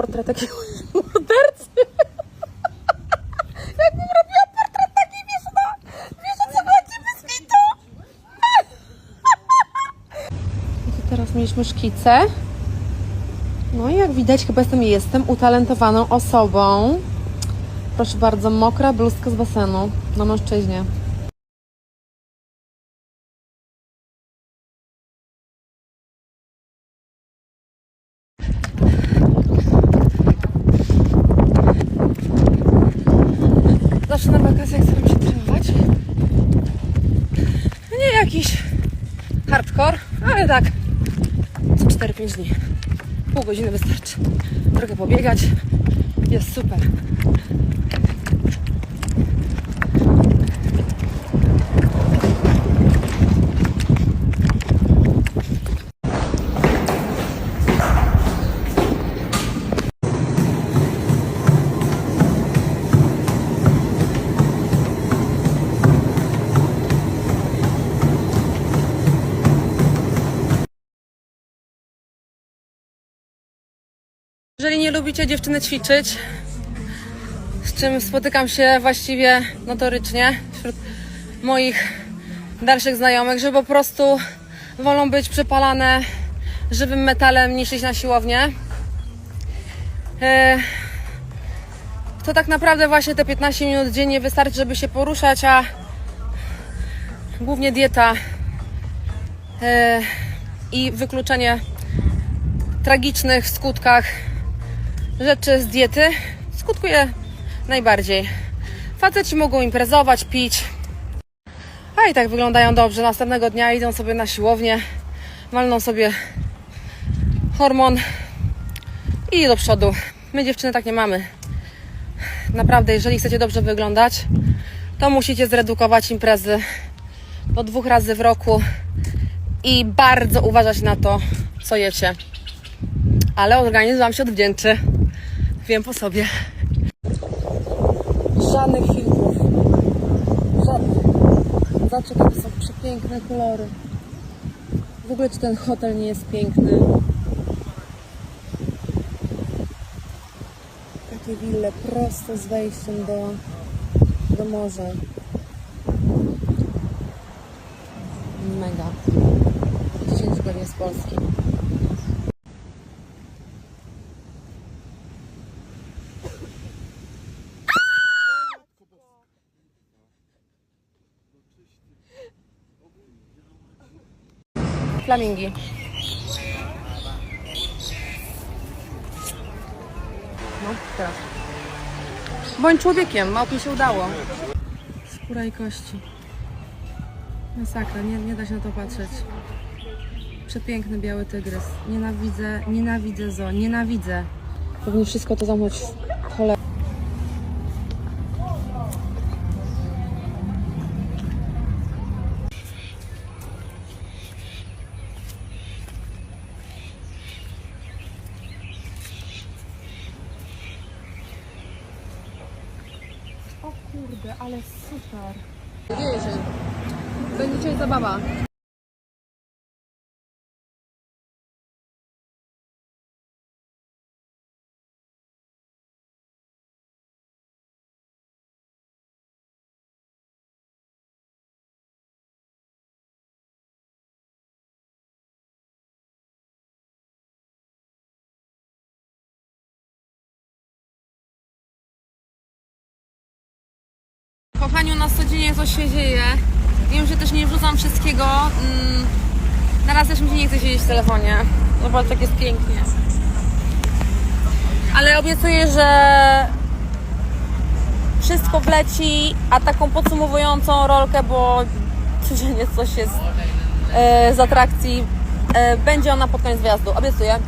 portret jakiegoś mordercy. Jakbym robiła portret takiej, wiesz, no, wiesz o co chodzi, bez kitu. I tu teraz mieliśmy szkice. No i jak widać, chyba jestem, jestem utalentowaną osobą. Proszę bardzo, mokra bluzka z basenu na mężczyźnie. Zawsze na wakacjach staram się trenować. No Nie jakiś hardcore, ale tak co 4-5 dni. Pół godziny wystarczy. Trochę pobiegać. Jest super. Jeżeli nie lubicie dziewczyny ćwiczyć, z czym spotykam się właściwie notorycznie wśród moich dalszych znajomych, że po prostu wolą być przepalane żywym metalem niż iść na siłownię. E, To tak naprawdę właśnie te 15 minut dziennie wystarczy, żeby się poruszać, a głównie dieta e, i wykluczenie tragicznych skutkach rzeczy z diety skutkuje najbardziej. Faceci mogą imprezować, pić, a i tak wyglądają dobrze. Następnego dnia idą sobie na siłownię, walną sobie hormon i do przodu. My dziewczyny tak nie mamy. Naprawdę, jeżeli chcecie dobrze wyglądać, to musicie zredukować imprezy do dwóch razy w roku i bardzo uważać na to, co jecie. Ale organizm Wam się odwdzięczy. Wiem po sobie. Żadnych filtrów. Żadnych. Zobaczcie, jakie są przepiękne kolory. W ogóle czy ten hotel nie jest piękny? Takie wille prosto z wejściem do, do morza. Mega. 10 godzin z Polski. Flamingi. No, teraz. Bądź człowiekiem, małpie się udało. Skóra i kości. Masakra, nie, nie da się na to patrzeć. Przepiękny biały tygrys. Nienawidzę, nienawidzę zo, nienawidzę. Powinni wszystko to zamknąć w cholerę. Kurde, ale super. Dzieje się. Będzie dzisiaj zabawa. Kochaniu, na co dzień coś się dzieje. Wiem, że też nie wrzucam wszystkiego. Mm, na raz też mi się nie chce siedzieć w telefonie. Zobacz, tak jest pięknie. Ale obiecuję, że wszystko wleci, a taką podsumowującą rolkę, bo codziennie coś jest e, z atrakcji, e, będzie ona pod koniec wjazdu. Obiecuję.